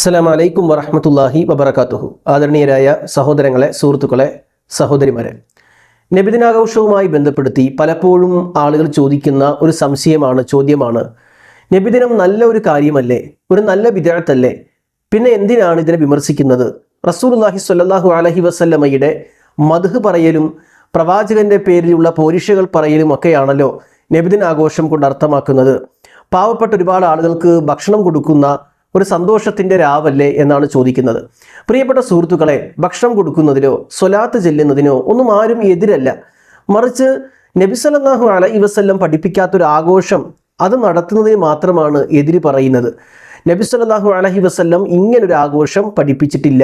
അസ്സലാം വലൈക്കും വറഹമത്തല്ലാഹി വബർക്കാത്തുഹു ആദരണീയരായ സഹോദരങ്ങളെ സുഹൃത്തുക്കളെ സഹോദരിമാരെ. നബിദിനാഘോഷവുമായി ബന്ധപ്പെടുത്തി പലപ്പോഴും ആളുകൾ ചോദിക്കുന്ന ഒരു സംശയമാണ് ചോദ്യമാണ്. നബിദിനം നല്ല ഒരു കാര്യമല്ലേ? ഒരു നല്ല വിദ്യാർത്ഥല്ലേ? പിന്നെ എന്തിനാണ് ഇതിനെ വിമർശിക്കുന്നത്? റസൂലുല്ലാഹി സ്വല്ലല്ലാഹു അലഹി വസല്ലമയുടെ മധു പറയലും പ്രവാചകന്റെ പേരിലുള്ള പോരിഷകൾ പറയലും ഒക്കെയാണല്ലോ നബിദിനാഘോഷം കൊണ്ട് അർത്ഥമാക്കുന്നത്. പാവപ്പെട്ട ഒരുപാട് ആളുകൾക്ക് ഭക്ഷണം കൊടുക്കുന്ന ഒരു സന്തോഷത്തിന്റെ രാവല്ലേ എന്നാണ് ചോദിക്കുന്നത്. പ്രിയപ്പെട്ട സുഹൃത്തുക്കളെ ഭക്ഷണം കൊടുക്കുന്നതിനോ സ്വലാത്ത് ചെല്ലുന്നതിനോ ഒന്നും ആരും എതിരല്ല. മറിച്ച് നബി സല്ലല്ലാഹു അലൈഹി വസല്ലം പഠിപ്പിക്കാത്തൊരു ആഘോഷം അത് നടത്തുന്നതിന് മാത്രമാണ് എതിര് പറയുന്നത്. നബി സല്ലല്ലാഹു അലൈഹി വസല്ലം ഇങ്ങനൊരു ആഘോഷം പഠിപ്പിച്ചിട്ടില്ല.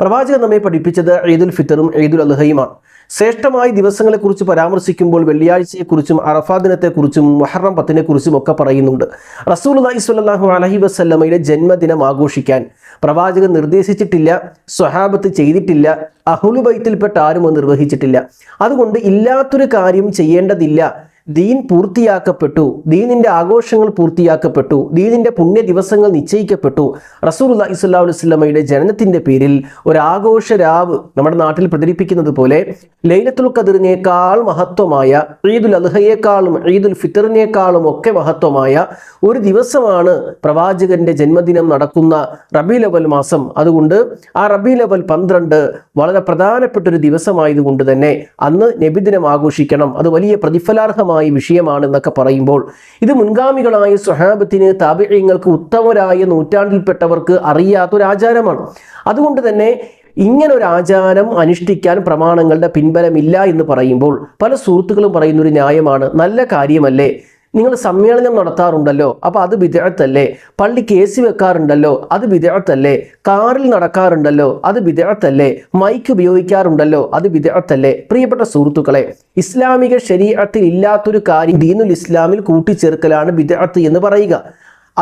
പ്രവാചകൻ നമ്മെ പഠിപ്പിച്ചത് ഈദുൽ ഫിത്തറും ഈദുൽ അദ്ഹയുമാണ്. ശ്രേഷ്ഠമായ ദിവസങ്ങളെക്കുറിച്ച് പരാമർശിക്കുമ്പോൾ വെള്ളിയാഴ്ചയെക്കുറിച്ചും അറഫാ ദിനത്തെക്കുറിച്ചും മുഹറം പത്തിനെക്കുറിച്ചും ഒക്കെ പറയുന്നുണ്ട്. റസൂലുള്ളാഹി സ്വല്ലല്ലാഹു അലഹി വസല്ലമയുടെ ജന്മദിനം ആഘോഷിക്കാൻ പ്രവാചകൻ നിർദ്ദേശിച്ചിട്ടില്ല സ്വഹാബത്ത് ചെയ്തിട്ടില്ല അഹുലുബൈത്തിൽപ്പെട്ട ആരും അത് നിർവഹിച്ചിട്ടില്ല. അതുകൊണ്ട് ഇല്ലാത്തൊരു കാര്യം ചെയ്യേണ്ടതില്ല ദീൻ പൂർത്തിയാക്കപ്പെട്ടു ദീനിന്റെ ആഘോഷങ്ങൾ പൂർത്തിയാക്കപ്പെട്ടു ദീനിന്റെ പുണ്യ ദിവസങ്ങൾ നിശ്ചയിക്കപ്പെട്ടു റസൂൽ അള്ളാഹി വസ്ലമയുടെ ജനനത്തിന്റെ പേരിൽ ഒരാഘോഷ രാവ് നമ്മുടെ നാട്ടിൽ പ്രചരിപ്പിക്കുന്നത് പോലെ ലൈലത്തുൽ ഖദറിനേക്കാൾ മഹത്വമായ ഈദുൽ അൽഹയേക്കാളും ഈദുൽ ഫിത്തറിനേക്കാളും ഒക്കെ മഹത്വമായ ഒരു ദിവസമാണ് പ്രവാചകന്റെ ജന്മദിനം നടക്കുന്ന റബി അവൽ മാസം. അതുകൊണ്ട് ആ റബി അവൽ പന്ത്രണ്ട് വളരെ പ്രധാനപ്പെട്ട ഒരു ദിവസമായതുകൊണ്ട് തന്നെ അന്ന് നബിദിനം ആഘോഷിക്കണം. അത് വലിയ പ്രതിഫലാർഹമായ വിഷയമാണ് എന്നൊക്കെ പറയുമ്പോൾ ഇത് മുൻഗാമികളായ സ്വഹാബത്തിന് താപിഴയങ്ങൾക്ക് ഉത്തമരായ നൂറ്റാണ്ടിൽപ്പെട്ടവർക്ക് അറിയാത്തൊരു ആചാരമാണ്. അതുകൊണ്ട് തന്നെ ഇങ്ങനെ ഒരു ആചാരം അനുഷ്ഠിക്കാൻ പ്രമാണങ്ങളുടെ പിൻബലമില്ല എന്ന് പറയുമ്പോൾ പല സുഹൃത്തുക്കളും പറയുന്നൊരു ന്യായമാണ് നല്ല കാര്യമല്ലേ? നിങ്ങൾ സമ്മേളനം നടത്താറുണ്ടല്ലോ? അപ്പോൾ അത് വിദേഹത്തല്ലേ പള്ളി കേസ് വെക്കാറുണ്ടല്ലോ? അത് വിദേഹത്തല്ലേ കാറിൽ നടക്കാറുണ്ടല്ലോ? അത് വിദേഹത്തല്ലേ മൈക്ക് ഉപയോഗിക്കാറുണ്ടല്ലോ? അത് വിദേഹത്തല്ലേ പ്രിയപ്പെട്ട സുഹൃത്തുക്കളെ ഇസ്ലാമിക ശരീരത്തിൽ ഇല്ലാത്തൊരു കാര്യം ദീനുൽ ഇസ്ലാമിൽ കൂട്ടിച്ചേർക്കലാണ് വിദേഹത്ത് എന്ന് പറയുക.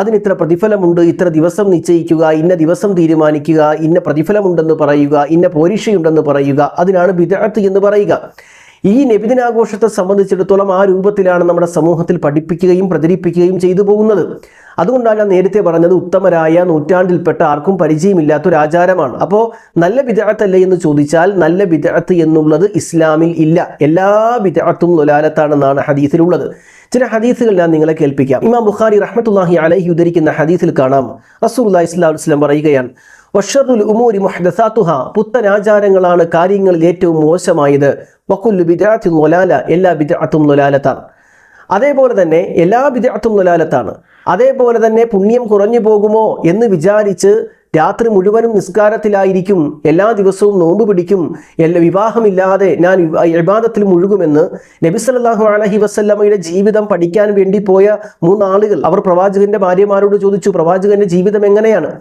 അതിന് ഇത്ര പ്രതിഫലമുണ്ട് ഇത്ര ദിവസം നിശ്ചയിക്കുക ഇന്ന ദിവസം തീരുമാനിക്കുക ഇന്ന പ്രതിഫലമുണ്ടെന്ന് പറയുക ഇന്ന പോരീക്ഷയുണ്ടെന്ന് പറയുക അതിനാണ് വിദഗ്ധ എന്ന് പറയുക. ഈ നബിദിനാഘോഷത്തെ സംബന്ധിച്ചിടത്തോളം ആ രൂപത്തിലാണ് നമ്മുടെ സമൂഹത്തിൽ പഠിപ്പിക്കുകയും പ്രചരിപ്പിക്കുകയും ചെയ്തു പോകുന്നത്. അതുകൊണ്ടാണ് ഞാൻ നേരത്തെ പറഞ്ഞത് ഉത്തമരായ നൂറ്റാണ്ടിൽപ്പെട്ട ആർക്കും പരിചയമില്ലാത്ത ഒരു ആചാരമാണ്. അപ്പോൾ നല്ല വിദഗ്ധത്തല്ലേ എന്ന് ചോദിച്ചാൽ നല്ല വിദഗ്ധത്ത് എന്നുള്ളത് ഇസ്ലാമിൽ ഇല്ല. എല്ലാ വിദഗ്ധത്തും നൊലാലത്താണെന്നാണ് ഹദീസിലുള്ളത്. ചില ഹദീസുകൾ ഞാൻ നിങ്ങളെ കേൾപ്പിക്കാം. ഇമാം ബുഖാരി റഹ്മത്തുല്ലാഹി അലൈഹി ഉദ്ധരിക്കുന്ന ഹദീസിൽ കാണാം. റസൂൽ ഇസ്ലാം വസല്ലം പറയുകയാണ് വഷറുൽ ഉമൂരി മുഹദസാത്തുഹ പുത്തൻ ആചാരങ്ങളാണ് കാര്യങ്ങളിൽ ഏറ്റവും മോശമായത്. വക്കുല്ലു ബിദാത്തി നൊലാല എല്ലാ ബിദാത്തും നൊലാലത്താണ്. അതേപോലെ തന്നെ എല്ലാ വിദ്യാർത്ഥും നൊലാലത്താണ്. അതേപോലെ തന്നെ പുണ്യം കുറഞ്ഞു പോകുമോ എന്ന് വിചാരിച്ച് രാത്രി മുഴുവനും നിസ്കാരത്തിലായിരിക്കും എല്ലാ ദിവസവും നോമ്പ് പിടിക്കും എല്ലാ വിവാഹമില്ലാതെ ഞാൻ വിവാദത്തിൽ മുഴുകുമെന്ന് നബി സല്ലല്ലാഹു അലൈഹി വസല്ലമയുടെ ജീവിതം പഠിക്കാൻ വേണ്ടി പോയ മൂന്നാളുകൾ. അവർ പ്രവാചകന്റെ ഭാര്യമാരോട് ചോദിച്ചു പ്രവാചകന്റെ ജീവിതം എങ്ങനെയാണ്?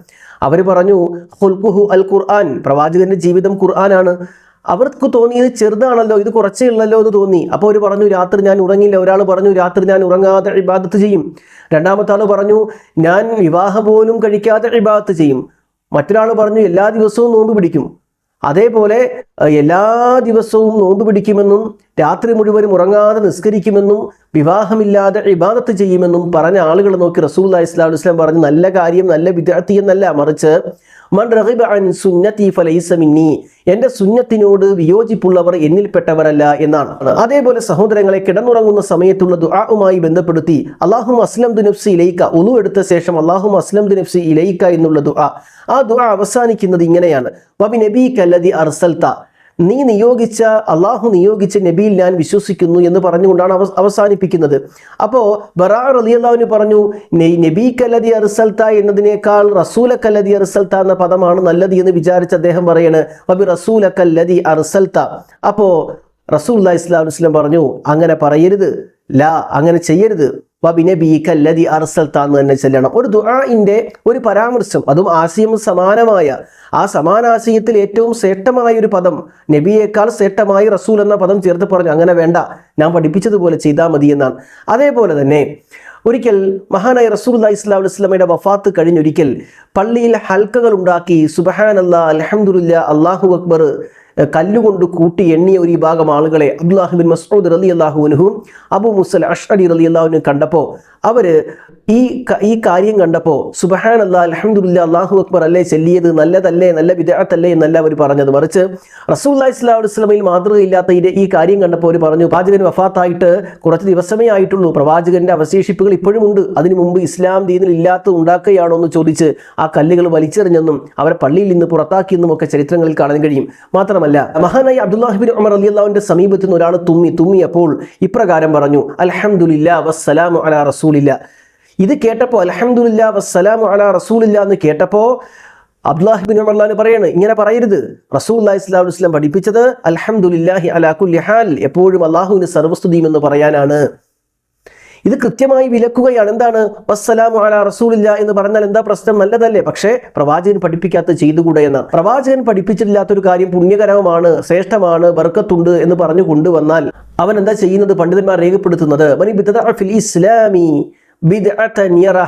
അവർ പറഞ്ഞു ഹുൽഖുഹു അൽ ഖുർആൻ. പ്രവാചകന്റെ ജീവിതം ഖുർആനാണ്. അവർക്ക് തോന്നിയത് ചെറുതാണല്ലോ ഇത് കുറച്ചേ ഉള്ളല്ലോ എന്ന് തോന്നി. അപ്പോൾ അവർ പറഞ്ഞു രാത്രി ഞാൻ ഉറങ്ങില്ല. ഒരാൾ പറഞ്ഞു രാത്രി ഞാൻ ഉറങ്ങാതെ ഇബാദത്ത് ചെയ്യും. രണ്ടാമത്തെ ആൾ പറഞ്ഞു ഞാൻ വിവാഹം പോലും കഴിക്കാതെ ഇബാദത്ത് ചെയ്യും. മറ്റൊരാൾ പറഞ്ഞു എല്ലാ ദിവസവും നോമ്പ് പിടിക്കും. അതേപോലെ എല്ലാ ദിവസവും നോമ്പ് പിടിക്കുമെന്നും രാത്രി മുഴുവനും ഉറങ്ങാതെ നിസ്കരിക്കുമെന്നും വിവാഹമില്ലാതെ ഇബാദത്ത് ചെയ്യുമെന്നും പറഞ്ഞ ആളുകൾ നോക്കി റസൂൽ ഇസ്ലാം ഇസ്ലാം പറഞ്ഞു നല്ല കാര്യം നല്ല വിദ്യാർത്ഥി എന്നല്ല. മറിച്ച് മൻ അൻ സുന്നത്തിനോട് വിയോജിപ്പുള്ളവർ എന്നിൽപ്പെട്ടവരല്ല എന്നാണ്. അതേപോലെ സഹോദരങ്ങളെ കിടന്നുറങ്ങുന്ന സമയത്തുള്ള ദുആവുമായി ബന്ധപ്പെടുത്തി അള്ളാഹും അസ്ലം ദുനഫ്സി ഇലയിക്ക ഒന്നു എടുത്ത ശേഷം അള്ളാഹും അസ്ലം ദുനഫ്സി ഇലയിക്ക എന്നുള്ള ദുആ. ആ ദുആ അവസാനിക്കുന്നത് ഇങ്ങനെയാണ്. വബി നബി കല്ലതി അർസൽത്ത നീ നിയോഗിച്ച അള്ളാഹു നിയോഗിച്ച നബിയിൽ ഞാൻ വിശ്വസിക്കുന്നു എന്ന് പറഞ്ഞുകൊണ്ടാണ് അവ അവസാനിപ്പിക്കുന്നത്. അപ്പോൾ അലി അള്ളാഹുന് പറഞ്ഞു നബി കല്ലതി അറിസൽത്ത എന്നതിനേക്കാൾ റസൂല കല്ലതി അറിസൽത്ത എന്ന പദമാണ് നല്ലത് എന്ന് വിചാരിച്ച് അദ്ദേഹം പറയാണ്. അബി റസൂല കല്ലതി അർസൽത്ത അപ്പോൾ റസൂൽ ഇസ്ലാം ഇസ്ലാം പറഞ്ഞു അങ്ങനെ പറയരുത്. ലാ അങ്ങനെ ചെയ്യരുത്. വബിനബീക്കല്ലതി അർസൽത്ത എന്ന് തന്നെ ചെല്ലണം. ഒരു ദുആഇന്റെ ഒരു പരാമർശം അതും ആശയം സമാനമായ ആ സമാനാശയത്തിൽ ഏറ്റവും ശ്രേഷ്ഠമായ ഒരു പദം നബിയേക്കാൾ ശ്രേഷ്ഠമായി റസൂൽ എന്ന പദം ചേർത്ത് പറഞ്ഞു അങ്ങനെ വേണ്ട ഞാൻ പഠിപ്പിച്ചതുപോലെ ചെയ്താൽ മതി എന്നാണ്. അതേപോലെ തന്നെ ഒരിക്കൽ മഹാനായ റസൂൽ ഇസ്ലാം വസ്ലമയുടെ വഫാത്ത് കഴിഞ്ഞൊരിക്കൽ പള്ളിയിൽ ഹൽക്കകൾ ഉണ്ടാക്കി സുബഹാൻ അല്ലാ അലഹമുല്ല അള്ളാഹു അക്ബർ കല്ലുകൊണ്ട് കൂട്ടി എണ്ണിയ ഒരു വിഭാഗം ആളുകളെ അബ്ദുല്ലാഹിബിൻ മസ്ഊദ് റലി അള്ളാഹുവിനും അബു മുസൽ അഷ്അലി റലി അള്ളാഹുവിനും കണ്ടപ്പോൾ അവർ ഈ ഈ കാര്യം കണ്ടപ്പോൾ സുബഹാൻ അല്ലാ അലഹമുല്ല അള്ളാഹു അക്ബർ അല്ലേ ചെല്ലിയത്? നല്ലതല്ലേ? നല്ല വിദേഹത്തല്ലേ എന്നല്ല അവർ പറഞ്ഞത്. മറിച്ച് റസൂല്ലാ ഇസ്ലാ വസ്ലമയിൽ മാതൃകയില്ലാത്ത ഈ- കാര്യം കണ്ടപ്പോൾ അവർ പറഞ്ഞു പ്രവാചകൻ വഫാത്തായിട്ട് കുറച്ച് ദിവസമേ ആയിട്ടുള്ളൂ. പ്രവാചകന്റെ അവശേഷിപ്പുകൾ ഇപ്പോഴും ഉണ്ട്. അതിനു മുമ്പ് ഇസ്ലാം ദീനിൽ ഇല്ലാത്ത ഉണ്ടാക്കുകയാണോ എന്ന് ചോദിച്ച് ആ കല്ലുകൾ വലിച്ചെറിഞ്ഞെന്നും അവരെ പള്ളിയിൽ നിന്ന് പുറത്താക്കിയെന്നും ഒക്കെ ചരിത്രങ്ങളിൽ കാണാൻ കഴിയും. മാത്രമല്ല മഹാനായ അബ്ദുല്ലാഹിബിൻ ഉമർ അലി അള്ളാഹുവിന്റെ സമീപത്ത് നിന്ന് ഒരാൾ തുമ്മി തുമ്മിയപ്പോൾ ഇപ്രകാരം പറഞ്ഞു അലഹമുല്ല വസ്സലാമു അല റസൂലില്ല ഇത് കേട്ടപ്പോൾ അലഹമുല്ല വസ്സലാമു അല റസൂലില്ല എന്ന് കേട്ടപ്പോൾ അബ്ദുല്ലാഹിബിൻ ഉമർലാന് പറയാണ് ഇങ്ങനെ പറയരുത്. റസൂൽ ഇസ്ലാം ഇസ്ലാം പഠിപ്പിച്ചത് അലഹമുല്ലാഹി അലാ കുല്ലി ഹാൽ എപ്പോഴും അള്ളാഹുവിന് സർവസ്തുതിയും എന്ന് പറയാനാണ്. ഇത് കൃത്യമായി വിലക്കുകയാണ്. എന്താണ്? വസ്സലാമു അലാ റസൂലില്ല എന്ന് പറഞ്ഞാൽ എന്താ പ്രശ്നം? നല്ലതല്ലേ. പക്ഷേ പ്രവാചകൻ പഠിപ്പിക്കാത്ത ചെയ്തുകൂടെ എന്ന്? പ്രവാചകൻ പഠിപ്പിച്ചിട്ടില്ലാത്തൊരു കാര്യം പുണ്യകരമാണ് ശ്രേഷ്ഠമാണ് ബർക്കത്തുണ്ട് എന്ന് പറഞ്ഞു കൊണ്ടുവന്നാൽ അവൻ എന്താ ചെയ്യുന്നത്? പണ്ഡിതന്മാർ രേഖപ്പെടുത്തുന്നത് ഇസ്ലാമി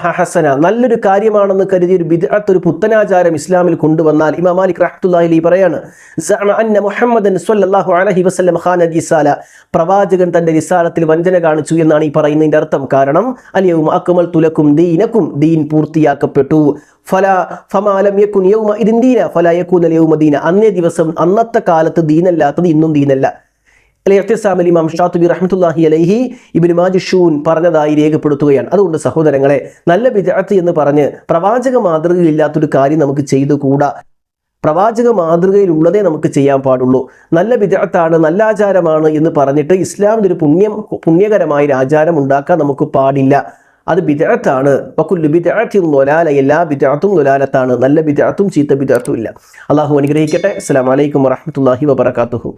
ഹസന. നല്ലൊരു കാര്യമാണെന്ന് കരുതി ഒരു ബിദ്അത്ത് ഒരു പുത്തനാചാരം ഇസ്ലാമിൽ കൊണ്ടുവന്നാൽ ഇമാം മാലിക് റഹ്മത്തുള്ളാഹി അലൈഹി പറയാണ് മുഹമ്മദൻ സല്ലല്ലാഹു അലൈഹി വസല്ലം ഖാന റിസാല പ്രവാചകൻ തന്റെ റിസാലത്തിൽ വഞ്ചന കാണിച്ചു എന്നാണ് ഈ പറയുന്നതിന്റെ അർത്ഥം. കാരണം അലിയവും അക്മൽ തുലക്കും ദീനക്കും. ദീൻ പൂർത്തിയാക്കപ്പെട്ടു. ഫല ഫമാലം യക്കുൻ യൗമ ഇതിൻ ദീന. ഫല യക്കൂൻ യൗമ ദീന. അന്നേ ദിവസം അന്നത്തെ കാലത്ത് ദീനല്ലാത്തത് ഇന്നും ദീനല്ല. ഇഖ്തിസാമിൽ ഇമാം ഷാത്തുബി റഹ്മത്തുള്ളാഹി അലൈഹി ഇബ്നു മാജിഷൂൻ പറഞ്ഞതായി രേഖപ്പെടുത്തുകയാണ്. അതുകൊണ്ട് സഹോദരങ്ങളെ നല്ല വിദഗ്ധ എന്ന് പറഞ്ഞ് പ്രവാചക മാതൃകയില്ലാത്തൊരു കാര്യം നമുക്ക് ചെയ്തുകൂടാ? പ്രവാചക മാതൃകയിലുള്ളതേ നമുക്ക് ചെയ്യാൻ പാടുള്ളൂ. നല്ല വിദഗ്ധാണ് നല്ല ആചാരമാണ് എന്ന് പറഞ്ഞിട്ട് ഇസ്ലാമിന്റെ ഒരു പുണ്യം പുണ്യകരമായ ഒരു ആചാരം ഉണ്ടാക്കാൻ നമുക്ക് പാടില്ല. അത് ബിദഅത്താണ്. വക്കുല്ലു ബിദഅത്തിൻ ളലാല എല്ലാ ബിദഅത്തും ളലാലത്താണ് നല്ല ബിദഅത്തും ചീത്ത ബിദഅത്തും ഇല്ല. അള്ളാഹു അനുഗ്രഹിക്കട്ടെ. അസ്സലാമു അലൈക്കും വറഹ്മത്തുള്ളാഹി വബറകാതുഹു.